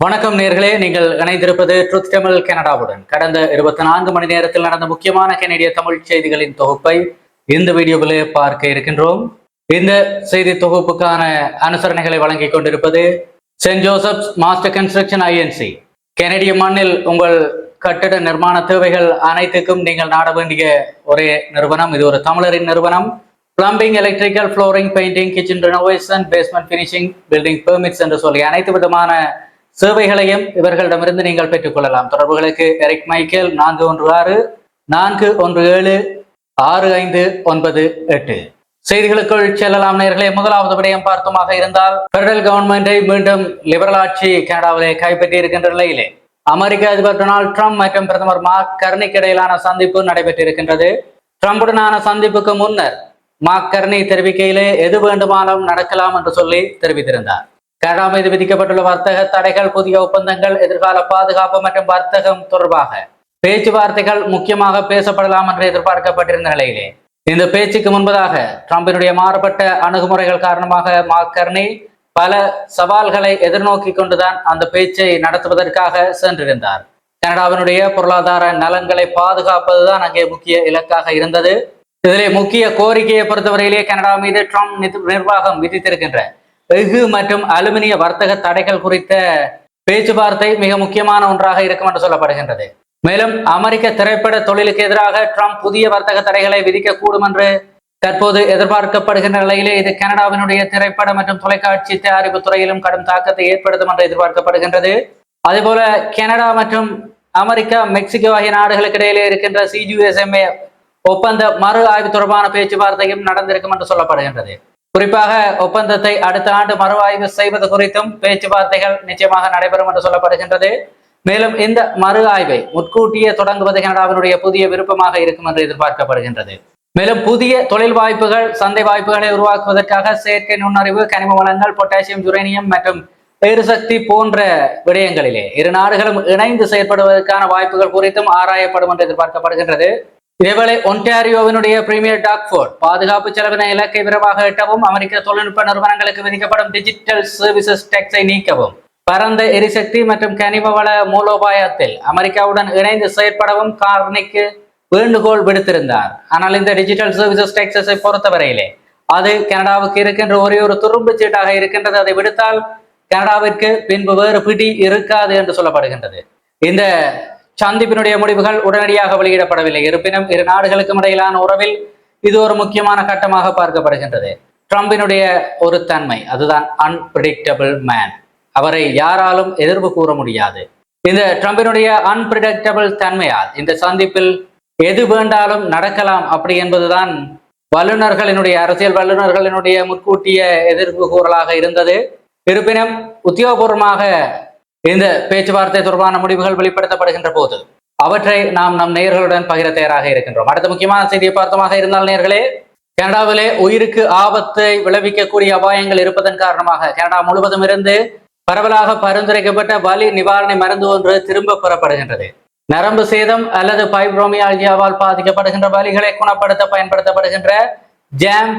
வணக்கம் நேர்களே நீங்கள் இணைந்திருப்பது ட்ருத் தமிழ் கனடாவுடன். கடந்த இருபத்தி நான்கு மணி நேரத்தில் நடந்த முக்கியமான கனடிய தமிழ் செய்திகளின் தொகுப்பை இந்த வீடியோவிலே பார்க்க இருக்கின்றோம். இந்த செய்தி தொகுப்புக்கான அனுசரணைகளை வழங்கிக் கொண்டிருப்பது Saint Joseph's Master Construction I N C கனடிய மண்ணில் உங்கள் கட்டிட நிர்மாண தேவைகள் அனைத்துக்கும் நீங்கள் நாட வேண்டிய ஒரே நிறுவனம் இது ஒரு தமிழரின் நிறுவனம். Plumbing electrical flooring painting kitchen renovation basement finishing building permits என்று சொல்லி அனைத்து விதமான சேவைகளையும் இவர்களிடமிருந்து நீங்கள் பெற்றுக்கொள்ளலாம். தொடர்புகளுக்கு எரிக் மைக்கேல் நான்கு ஒன்று ஆறு நான்கு ஒன்று ஏழு ஆறு ஐந்து ஒன்பது எட்டு. செய்திகளுக்குள் செல்லலாம் நேர்களை. முதலாவது விடயம் பார்த்துமாக இருந்தால் பெடரல் கவர்மெண்டை மீண்டும் லிபரல் ஆட்சி கனடாவிலே கைப்பற்றி இருக்கின்ற நிலையிலே. அமெரிக்க அதிபர் டொனால்டு ட்ரம்ப் மற்றும் பிரதமர் மார்க் கர்னிக்கு இடையிலான சந்திப்பு நடைபெற்றிருக்கின்றது. ட்ரம்புடனான சந்திப்புக்கு முன்னர் மார்க் கர்னி தெரிவிக்கையிலே எது வேண்டுமானாலும் நடக்கலாம் என்று சொல்லி தெரிவித்திருந்தார். கனடா மீது விதிக்கப்பட்டுள்ள வர்த்தக தடைகள் புதிய ஒப்பந்தங்கள் எதிர்கால பாதுகாப்பு மற்றும் வர்த்தகம் தொடர்பாக பேச்சுவார்த்தைகள் முக்கியமாக பேசப்படலாம் என்று எதிர்பார்க்கப்பட்டிருந்த நிலையிலே. இந்த பேச்சுக்கு முன்பதாக டிரம்பினுடைய மாறுபட்ட அணுகுமுறைகள் காரணமாக மாக்கர்னி பல சவால்களை எதிர்நோக்கி கொண்டுதான் அந்த பேச்சை நடத்துவதற்காக சென்றிருந்தார். கனடாவினுடைய பொருளாதார நலன்களை பாதுகாப்பதுதான் அங்கே முக்கிய இலக்காக இருந்தது. இதிலே முக்கிய கோரிக்கையை பொறுத்தவரையிலே கனடா மீது ட்ரம்ப் நிர்வாகம் விதித்திருக்கின்ற எஃகு மற்றும் அலுமினிய வர்த்தக தடைகள் குறித்த பேச்சுவார்த்தை மிக முக்கியமான ஒன்றாக இருக்கும் என்று சொல்லப்படுகின்றது. மேலும் அமெரிக்க திரைப்பட தொழிலுக்கு எதிராக ட்ரம்ப் புதிய வர்த்தக தடைகளை விதிக்கக்கூடும் என்று தற்போது எதிர்பார்க்கப்படுகின்ற நிலையிலே இது கனடாவினுடைய திரைப்பட மற்றும் தொலைக்காட்சி தயாரிப்பு துறையிலும் கடும் தாக்கத்தை ஏற்படுத்தும் என்று எதிர்பார்க்கப்படுகின்றது. அதேபோல கனடா மற்றும் அமெரிக்கா மெக்சிகோ ஆகிய நாடுகளுக்கு இடையிலே இருக்கின்ற சிஜிஎஸ்எம்ஏ ஒப்பந்த மறு ஆய்வு தொடர்பான பேச்சுவார்த்தையும் நடந்திருக்கும் என்று சொல்லப்படுகின்றது. குறிப்பாக ஒப்பந்தத்தை அடுத்த ஆண்டு மறுஆய்வு செய்வது குறித்தும் பேச்சுவார்த்தைகள் நிச்சயமாக நடைபெறும் என்று சொல்லப்படுகின்றது. மேலும் இந்த மறு ஆய்வை முற்கூட்டியே தொடங்குவது கனடாவினுடைய புதிய விருப்பமாக இருக்கும் என்று எதிர்பார்க்கப்படுகின்றது. மேலும் புதிய தொழில் வாய்ப்புகள் சந்தை வாய்ப்புகளை உருவாக்குவதற்காக செயற்கை நுண்ணறிவு கனிம வளங்கள் பொட்டாசியம் யுரேனியம் மற்றும் எரிசக்தி போன்ற விடயங்களிலே இரு நாடுகளும் இணைந்து செயற்படுவதற்கான வாய்ப்புகள் குறித்தும் ஆராயப்படும் என்று எதிர்பார்க்கப்படுகின்றது. இதேவேளை ஒன்டாரியோவினுடைய பிரீமியர் டாக்ஃபோர்ட் பாதுகாப்பு செலவின இலக்கை விரைவாக எட்டவும் அமெரிக்க தொழில்நுட்ப நிறுவனங்களுக்கு விதிக்கப்படும் டிஜிட்டல் சர்வீசஸ் டேக்ஸை நீக்கவும். பரந்த எரிசக்தி மற்றும் கனிம வள மூலோபாயத்தில் அமெரிக்காவுடன் இணைந்து செயற்படவும் கார்னிக்கு வேண்டுகோள் விடுத்திருந்தார். ஆனால் இந்த டிஜிட்டல் சர்வீசஸ் டேக்ஸஸை பொறுத்தவரையிலே அது கனடாவுக்கு இருக்கின்ற ஒரே ஒரு துரும்பு சீட்டாக இருக்கின்றது. அதை விடுத்தால் கனடாவிற்கு பின்பு வேறு பிடி இருக்காது என்று சொல்லப்படுகின்றது. இந்த சந்திப்பினுடைய முடிவுகள் உடனடியாக வெளியிடப்படவில்லை. இருப்பினும் இரு நாடுகளுக்கும் இடையிலான உறவில் இது ஒரு முக்கியமான கட்டமாக பார்க்கப்படுகின்றது. ட்ரம்பினுடைய ஒரு தன்மை அதுதான் அன்பிரிடிக்டபிள் மேன் அவரை யாராலும் எதிர்ப்பு கூற முடியாது. இந்த ட்ரம்பினுடைய அன்பிரிடிக்டபிள் தன்மையால் இந்த சந்திப்பில் எது வேண்டாலும் நடக்கலாம் அப்படி என்பதுதான் வல்லுநர்களினுடைய அரசியல் வல்லுநர்களினுடைய முன்கூட்டிய எதிர்ப்பு கூறலாக இருந்தது. இருப்பினும் உத்தியோகபூர்வமாக இந்த பேச்சுவார்த்தை தொடர்பான முடிவுகள் வெளிப்படுத்தப்படுகின்ற போது அவற்றை நாம் நம் நேயர்களுடன் பகிர தயாராக இருக்கின்றோம். அடுத்த முக்கியமான செய்தியை பார்த்தமாக இருந்தால் நேர்களே கனடாவிலே உயிருக்கு ஆபத்தை விளைவிக்கக்கூடிய அபாயங்கள் இருப்பதன் காரணமாக கனடா முழுவதும் இருந்து பரவலாக பரிந்துரைக்கப்பட்ட வலி நிவாரண மருந்து ஒன்று திரும்ப பெறப்படுகின்றது. நரம்பு சேதம் அல்லது பைப்ரோமியால்ஜியாவால் பாதிக்கப்படுகின்ற வலிகளை குணப்படுத்த பயன்படுத்தப்படுகின்ற ஜாம்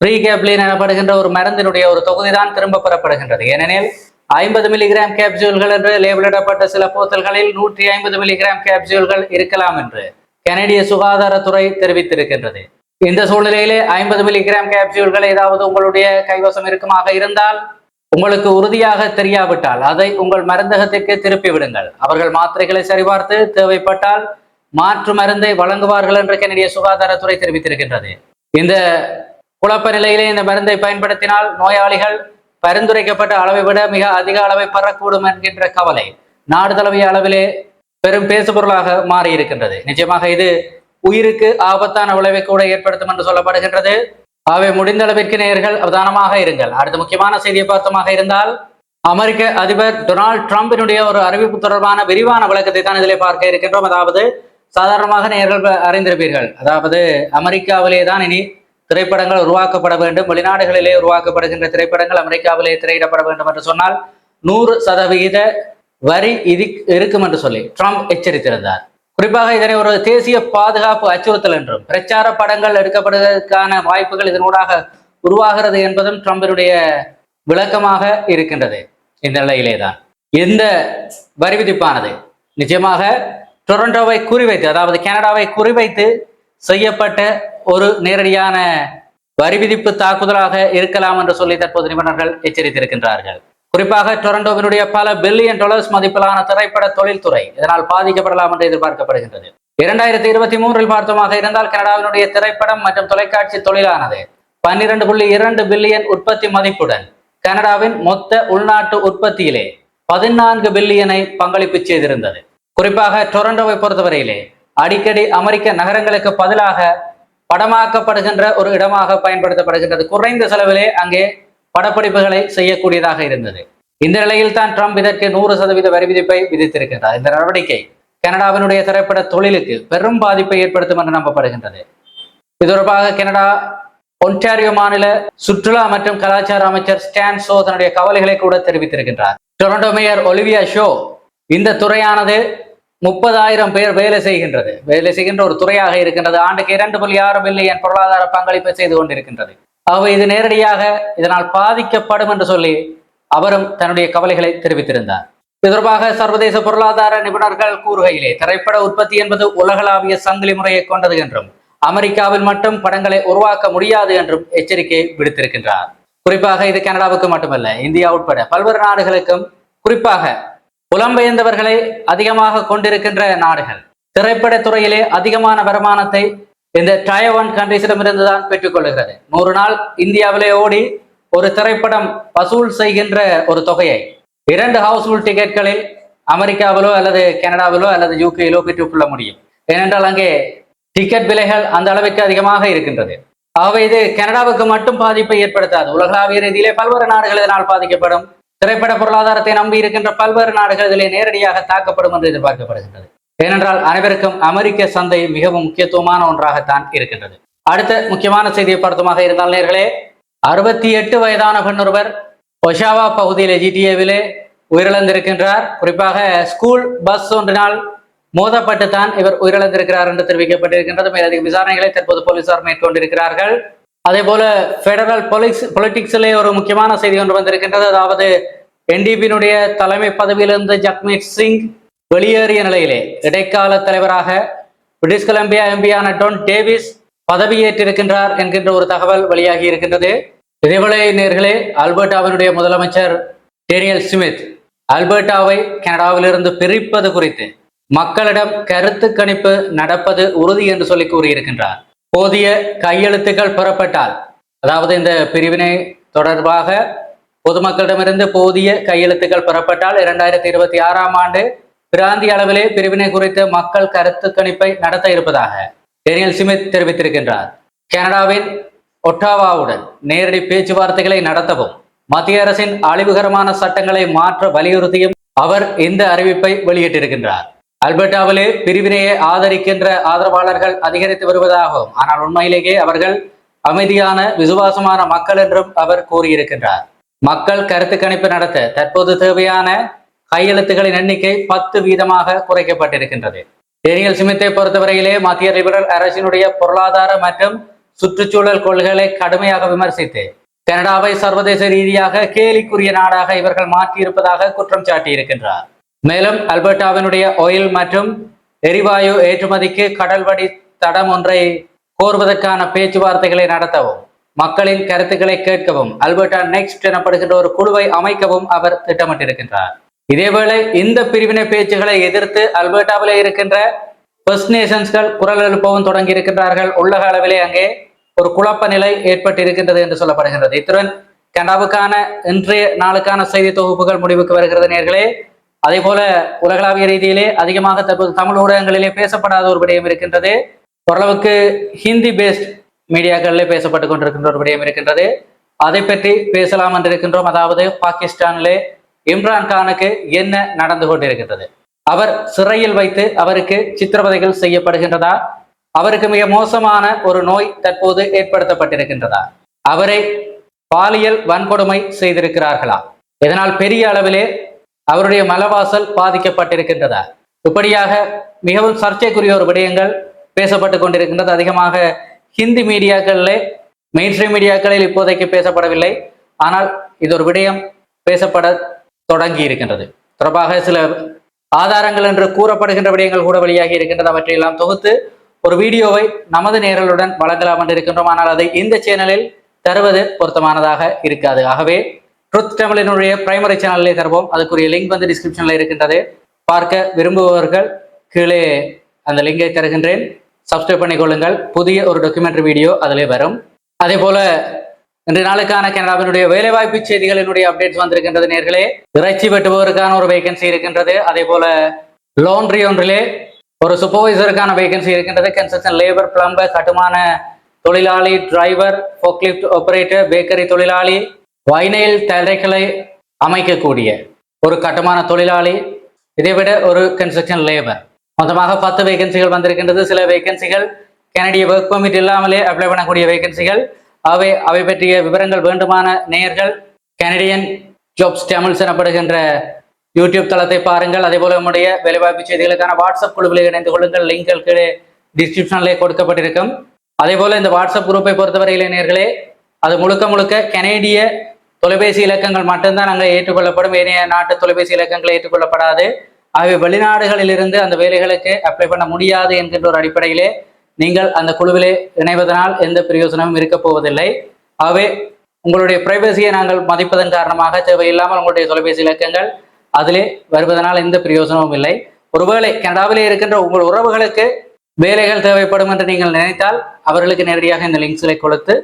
ரீகேப்ளின் எனப்படுகின்ற ஒரு மருந்தினுடைய ஒரு தொகுதி தான் திரும்ப பெறப்படுகின்றது. ஏனெனில் ஐம்பது மில்லிகிராம் கேப்சூல்கள் என்று லேபிளிடப்பட்ட சில போத்தல்களில் நூற்றி ஐம்பது மில்லிகிராம் கேப்சூல்கள் இருக்கலாம் என்று கனடிய சுகாதாரத்துறை தெரிவித்திருக்கின்றது. இந்த சூழ்நிலையிலே ஐம்பது மில்லிகிராம் கேப்சூல்கள் ஏதாவது உங்களுடைய கைவசம் இருக்குமாக இருந்தால் உங்களுக்கு உறுதியாக தெரியாவிட்டால் அதை உங்கள் மருந்தகத்திற்கு திருப்பி விடுங்கள் அவர்கள் மாத்திரைகளை சரிபார்த்து தேவைப்பட்டால் மாற்று மருந்தை வழங்குவார்கள் என்று கனடிய சுகாதாரத்துறை தெரிவித்திருக்கின்றது. இந்த குழப்ப நிலையிலே இந்த மருந்தை பயன்படுத்தினால் நோயாளிகள் பரிந்துரைக்கப்பட்ட அளவை விட மிக அதிக அளவை பெறக்கூடும் என்கின்ற கவலை நாடு தழுவிய அளவிலே பெரும் பேசுபொருளாக மாறி இருக்கின்றது நிச்சயமாக இது உயிருக்கு ஆபத்தான விளைவை கூட ஏற்படுத்தும் என்று சொல்லப்படுகின்றது. அவை முடிந்த அளவிற்கு நேர்கள் அவதானமாக இருங்கள். அடுத்த முக்கியமான செய்தியை பார்த்தமாக இருந்தால் அமெரிக்க அதிபர் டொனால்ட் ட்ரம்பினுடைய ஒரு அறிவிப்பு தொடர்பான விரிவான விளக்கத்தை தான் இதிலே பார்க்க இருக்கின்றோம். அதாவது சாதாரணமாக நேர்கள் அறிந்திருப்பீர்கள். அதாவது அமெரிக்காவிலே தான் இனி திரைப்படங்கள் உருவாக்கப்பட வேண்டும். வெளிநாடுகளிலே உருவாக்கப்படுகின்ற திரைப்படங்கள் அமெரிக்காவிலே திரையிடப்பட வேண்டும் என்று சொன்னால் நூறு சதவிகித வரி இது இருக்கும் என்று சொல்லி ட்ரம்ப் எச்சரித்திருந்தார். குறிப்பாக இதனை ஒரு தேசிய பாதுகாப்பு அச்சுறுத்தல் என்றும் பிரச்சார படங்கள் எடுக்கப்படுவதற்கான வாய்ப்புகள் இதனூடாக உருவாகிறது என்பதும் ட்ரம்பினுடைய விளக்கமாக இருக்கின்றது. இந்த நிலையிலே தான் இந்த வரி விதிப்பானது? நிச்சயமாக டொரண்டோவை குறிவைத்து அதாவது கனடாவை குறிவைத்து செய்யப்பட்ட ஒரு நேரடியான வரி விதிப்பு தாக்குதலாக இருக்கலாம் என்று சொல்லி தற்போது நிபுணர்கள் எச்சரித்திருக்கின்றார்கள். குறிப்பாக டொரண்டோவினுடைய பல பில்லியன் டாலர்ஸ் மதிப்பிலான திரைப்பட தொழில்துறை இதனால் பாதிக்கப்படலாம் என்று எதிர்பார்க்கப்படுகின்றது. இரண்டாயிரத்தி இருபத்தி மூன்றில் பார்த்தோமாக இருந்தால் கனடாவினுடைய திரைப்படம் மற்றும் தொலைக்காட்சி தொழிலானது பன்னிரண்டு புள்ளி இரண்டு பில்லியன் உற்பத்தி மதிப்புடன் கனடாவின் மொத்த உள்நாட்டு உற்பத்தியிலே பதினான்கு பில்லியனை பங்களிப்பு செய்திருந்தது. குறிப்பாக டொரண்டோவை பொறுத்தவரையிலே அடிக்கடி அமெரிக்க நகரங்களுக்கு பதிலாக படமாக்கப்படுகின்ற ஒரு இடமாக பயன்படுத்தப்படுகின்றது. குறைந்த செலவிலே அங்கே படப்பிடிப்புகளை செய்யக்கூடியதாக இருந்தது. இந்த நிலையில் தான் ட்ரம்ப் இதற்கு நூறு சதவீத வரி விதிப்பை விதித்திருக்கின்றார். இந்த நடவடிக்கை கனடாவினுடைய திரைப்பட தொழிலுக்கு பெரும் பாதிப்பை ஏற்படுத்தும் என்று நம்பப்படுகின்றது. இது தொடர்பாக கனடா ஒன்டாரியோ மாநில சுற்றுலா மற்றும் கலாச்சார அமைச்சர் ஸ்டான் சோ தன்னுடைய கவலைகளை கூட தெரிவித்திருக்கின்றார். டொரண்டோ மேயர் ஒலிவியா ஷோ இந்த துறையானது முப்பதாயிரம் பேர் வேலை செய்கின்றது. வேலை செய்கின்ற ஒரு துறையாக இருக்கின்றது. ஆண்டுக்கு இரண்டு புள்ளி ஆறு பில்லியன் பொருளாதார பங்களிப்பை செய்து கொண்டிருக்கின்றது. ஆகவே இது நேரடியாக இதனால் பாதிக்கப்படும் என்று சொல்லி அவரும் தன்னுடைய கவலைகளை தெரிவித்திருந்தார். தொடர்பாக சர்வதேச பொருளாதார நிபுணர்கள் கூறுகையிலே திரைப்பட உற்பத்தி என்பது உலகளாவிய சங்கிலி முறையை கொண்டது என்றும் அமெரிக்காவில் மட்டும் படங்களை உருவாக்க முடியாது என்றும் எச்சரிக்கை விடுத்திருக்கின்றார். குறிப்பாக இது கனடாவுக்கு மட்டுமல்ல இந்தியா உட்பட பல்வேறு நாடுகளுக்கும் குறிப்பாக புலம்பெயர்ந்தவர்களை அதிகமாக கொண்டிருக்கின்ற நாடுகள். திரைப்பட துறையிலே அதிகமான வருமானத்தை இந்த டயவான் கண்ட்ரிஸிடமிருந்து தான் பெற்றுக்கொள்கிறது. நூறு நாள் இந்தியாவிலே ஓடி ஒரு திரைப்படம் வசூல் செய்கின்ற ஒரு தொகையை இரண்டு ஹவுஸ்ஃபுல் டிக்கெட்களில் அமெரிக்காவிலோ அல்லது கனடாவிலோ அல்லது யூகேயிலோ பெற்றுக்கொள்ள முடியும். ஏனென்றால் அங்கே டிக்கெட் விலைகள் அந்த அளவுக்கு அதிகமாக இருக்கின்றது. ஆகவே இது கனடாவுக்கு மட்டும் பாதிப்பை ஏற்படுத்தாது. உலகளாவிய ரீதியிலே பல்வேறு நாடுகள் இதனால் பாதிக்கப்படும். திரைப்பட பொருளாதாரத்தை நம்பி இருக்கின்ற பல்வேறு நாடுகள் இதிலே நேரடியாக தாக்கப்படும் என்று எதிர்பார்க்கப்படுகின்றது. ஏனென்றால் அனைவருக்கும் அமெரிக்க சந்தை மிகவும் முக்கியத்துவமான ஒன்றாகத்தான் இருக்கின்றது. அடுத்த முக்கியமான செய்தியை பார்த்தமாக இருந்தால் நேர்களே அறுபத்தி எட்டு வயதான பெண்ணொருவர் ஒஷாவா பகுதியில் ஜிடிஏவிலே உயிரிழந்திருக்கின்றார். குறிப்பாக ஸ்கூல் பஸ் ஒன்றினால் மோதப்பட்டு தான் இவர் உயிரிழந்திருக்கிறார் என்று தெரிவிக்கப்பட்டிருக்கின்றது. மேலதிக விசாரணைகளை தற்போது போலீசார் மேற்கொண்டிருக்கிறார்கள். அதே போல பெடரல் பொலிக்ஸ் பொலிட்டிக்ஸிலே ஒரு முக்கியமான செய்தி ஒன்று வந்திருக்கின்றது. அதாவது என்டிபியினுடைய தலைமை பதவியிலிருந்து ஜக்மீத் சிங் வெளியேறிய நிலையிலே இடைக்கால தலைவராக பிரிட்டிஷ் கொலம்பியா எம்பியான டொன் டேவிஸ் பதவியேற்றிருக்கின்றார் என்கின்ற ஒரு தகவல் வெளியாகி இருக்கின்றது. இதேவேளை நேர்களே அல்பர்டாவினுடைய முதலமைச்சர் டேனியல் ஸ்மித் அல்பர்டாவை கனடாவிலிருந்து பிரிப்பது குறித்து மக்களிடம் கருத்து கணிப்பு நடப்பது உறுதி என்று சொல்லி கூறியிருக்கின்றார். போதிய கையெழுத்துக்கள் பெறப்பட்டால் அதாவது இந்த பிரிவினை தொடர்பாக பொதுமக்களிடமிருந்து போதிய கையெழுத்துக்கள் பெறப்பட்டால் இரண்டாயிரத்தி இருபத்தி ஆறாம் ஆண்டு பிராந்திய அளவிலே பிரிவினை குறித்த மக்கள் கருத்து கணிப்பை நடத்த இருப்பதாக டேனியல் சிமித் தெரிவித்திருக்கின்றார். கனடாவின் ஒட்டாவாவுடன் நேரடி பேச்சுவார்த்தைகளை நடத்தவும் மத்திய அரசின் அழிவுகரமான சட்டங்களை மாற்ற வலியுறுத்தியும் அவர் இந்த அறிவிப்பை வெளியிட்டிருக்கின்றார். அல்பர்டாவிலே பிரிவினையை ஆதரிக்கின்ற ஆதரவாளர்கள் அதிகரித்து வருவதாகவும் ஆனால் உண்மையிலேயே அவர்கள் அமைதியான விசுவாசமான மக்கள் என்றும் அவர் கூறியிருக்கின்றார். மக்கள் கருத்து கணிப்பு நடத்த தற்போது தேவையான கையெழுத்துகளின் எண்ணிக்கை பத்து வீதமாக குறைக்கப்பட்டிருக்கின்றது. டேனியல் சிமித்தை பொறுத்தவரையிலே மத்திய லிபரல் அரசினுடைய பொருளாதார மற்றும் சுற்றுச்சூழல் கொள்கைகளை கடுமையாக விமர்சித்து கனடாவை சர்வதேச ரீதியாக கேலிக்குரிய நாடாக இவர்கள் மாற்றியிருப்பதாக குற்றம் சாட்டியிருக்கின்றார். மேலும் அல்பர்டாவினுடைய ஆயில் மற்றும் எரிவாயு ஏற்றுமதிக்கு கடல்வழி தடம் ஒன்றை கோருவதற்கான பேச்சுவார்த்தைகளை நடத்தவும் மக்களின் கருத்துக்களை கேட்கவும் அல்பர்டா நெக்ஸ்ட் எனப்படுகின்ற ஒரு குழுவை அமைக்கவும் அவர் திட்டமிட்டிருக்கின்றார். இதேவேளை இந்த பிரிவினை பேச்சுகளை எதிர்த்து அல்பர்டாவிலே இருக்கின்ற ஃபர்ஸ்ட் நேஷன்ஸ்கள் குரல் எழுப்பவும் தொடங்கி இருக்கின்றார்கள் உலக அளவிலே அங்கே ஒரு குழப்ப நிலை ஏற்பட்டிருக்கின்றது என்று சொல்லப்படுகின்றது. இத்துடன் கனடாவுக்கான இன்றைய நாளுக்கான செய்தி தொகுப்புகள் முடிவுக்கு வருகிறது நேர்களே. அதே போல உலகளாவிய ரீதியிலே அதிகமாக தற்போது தமிழ் ஊடகங்களிலே பேசப்படாத ஒரு விடயம் இருக்கின்றது. ஓரளவுக்கு ஹிந்தி பேஸ்ட் மீடியாக்களிலே பேசப்பட்டு கொண்டிருக்கின்ற ஒரு விடயம் இருக்கின்றது. அதை பற்றி பேசலாம் என்று இருக்கின்றோம் அதாவது பாகிஸ்தானிலே இம்ரான் கானுக்கு என்ன நடந்து கொண்டிருக்கின்றது? அவர் சிறையில் வைத்து அவருக்கு சித்திரவதைகள் செய்யப்படுகின்றதா? அவருக்கு மிக மோசமான ஒரு நோய் தற்போது ஏற்படுத்தப்பட்டிருக்கின்றதா? அவரை பாலியல் வன்கொடுமை செய்திருக்கிறார்களா? இதனால் பெரிய அளவிலே அவருடைய மலவாசல் பாதிக்கப்பட்டிருக்கின்றதா? இப்படியாக மிகவும் சர்ச்சைக்குரிய ஒரு விடயங்கள் பேசப்பட்டு கொண்டிருக்கின்றது. அதிகமாக ஹிந்தி மீடியாக்களிலே மெயின் ஸ்ட்ரீம் மீடியாக்களில் இப்போதைக்கு பேசப்படவில்லை. ஆனால் இது ஒரு விடயம் பேசப்பட தொடங்கி இருக்கின்றது. தொடர்பாக சில ஆதாரங்கள் என்று கூறப்படுகின்ற விடயங்கள் கூட வெளியாகி இருக்கின்றது. அவற்றையெல்லாம் தொகுத்து ஒரு வீடியோவை நமது நேரலுடன் வழங்கலாம் என்று இருக்கின்றோம். ஆனால் அதை இந்த சேனலில் தருவது பொருத்தமானதாக இருக்காது. ஆகவே ட்ருத் தமிழினுடைய பிரைமரி சேனல்லே தருவோம். அதுக்குரிய லிங்க் வந்து டிஸ்கிரிப்ஷனில் இருக்கின்றது. பார்க்க விரும்புபவர்கள் கீழே அந்த லிங்கை தருகின்றேன். சப்ஸ்கிரைப் பண்ணிக்கொள்ளுங்கள். புதிய ஒரு டாக்குமெண்ட்ரி வீடியோ அதிலே வரும். அதே போல இன்றைய நாளுக்கான கனடாவினுடைய வேலைவாய்ப்பு செய்திகளினுடைய அப்டேட்ஸ் வந்திருக்கின்றது நேர்களே. இறைச்சி வெட்டுபவருக்கான ஒரு வேகன்சி இருக்கின்றது. அதே போல லோன்ட்ரி ஒன்றிலே ஒரு சூப்பர்வைசருக்கான வேகன்சி இருக்கின்றது. கன்ஸ்ட்ரக்ஷன் லேபர் பிளம்பர் கட்டுமான தொழிலாளி டிரைவர் ஃபோக்லிஃப்ட் ஆபரேட்டர் பேக்கரி தொழிலாளி வைனைல் தடைகளை அமைக்கக்கூடிய ஒரு கட்டுமான தொழிலாளி இதை விட ஒரு கன்ஸ்ட்ரக்ஷன் லேபர் மொத்தமாக பத்து வேகன்சிகள் வந்திருக்கின்றது. சில வேகன்சிகள் கனடிய ஒர்க் பர்மிட் இல்லாமலே அப்ளை பண்ணக்கூடிய வேகன்சிகள் அவை அவை பற்றிய விவரங்கள் வேண்டுமான நேயர்கள் கனடியன் ஜாப்ஸ் தமிழ்ஸ் எனப்படுகின்ற யூடியூப் தளத்தை பாருங்கள். அதே போல நம்முடைய வேலைவாய்ப்பு செய்திகளுக்கான வாட்ஸ்அப் குழுவில் இணைந்து கொள்ளுங்கள். லிங்கல் கீழே டிஸ்கிரிப்ஷனிலே கொடுக்கப்பட்டிருக்கும். அதே போல இந்த வாட்ஸ்அப் குரூப்பை பொறுத்தவரையிலே நேர்களே அது முழுக்க முழுக்க கனேடிய தொலைபேசி இலக்கங்கள் மட்டும்தான் நாங்கள் ஏற்றுக்கொள்ளப்படும். ஏனைய நாட்டு தொலைபேசி இலக்கங்கள் ஏற்றுக்கொள்ளப்படாது. ஆகவே வெளிநாடுகளில் இருந்து அந்த வேலைகளுக்கு அப்ளை பண்ண முடியாது என்கின்ற ஒரு அடிப்படையிலே நீங்கள் அந்த குழுவிலே இணைவதனால் எந்த பிரயோஜனமும் இருக்கப் போவதில்லை. ஆகவே உங்களுடைய பிரைவசியை நாங்கள் மதிப்பதன் காரணமாக தேவையில்லாமல் உங்களுடைய தொலைபேசி இலக்கங்கள் அதிலே வருவதனால் எந்த பிரயோஜனமும் இல்லை. ஒருவேளை கனடாவிலே இருக்கின்ற உங்கள் உறவுகளுக்கு வேலைகள் தேவைப்படும் என்று நீங்கள் நினைத்தால் அவர்களுக்கு நேரடியாக இந்த லிங்க்ஸ்களை கொடுத்து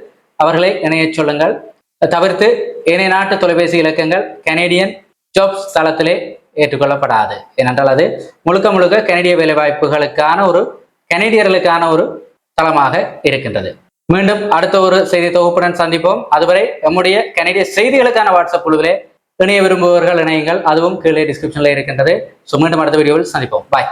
அவர்களை இணையச் சொல்லுங்கள். தவிர்த்து ஏனைய நாட்டு தொலைபேசி இலக்கங்கள் கனேடியன் ஜாப்ஸ் தளத்திலே ஏற்றுக்கொள்ளப்படாது. ஏனென்றால் அது முழுக்க முழுக்க கனடிய வேலைவாய்ப்புகளுக்கான ஒரு கனேடியர்களுக்கான ஒரு தளமாக இருக்கின்றது. மீண்டும் அடுத்த ஒரு செய்தி தொகுப்புடன் சந்திப்போம். அதுவரை நம்முடைய கனடிய செய்திகளுக்கான வாட்ஸ்அப் குழுவிலே இணைய விரும்புபவர்கள் இணையுங்கள். அதுவும் கீழே டிஸ்கிரிப்ஷனில் இருக்கின்றது. ஸோ மீண்டும் அடுத்த வீடியோவில் சந்திப்போம். பாய்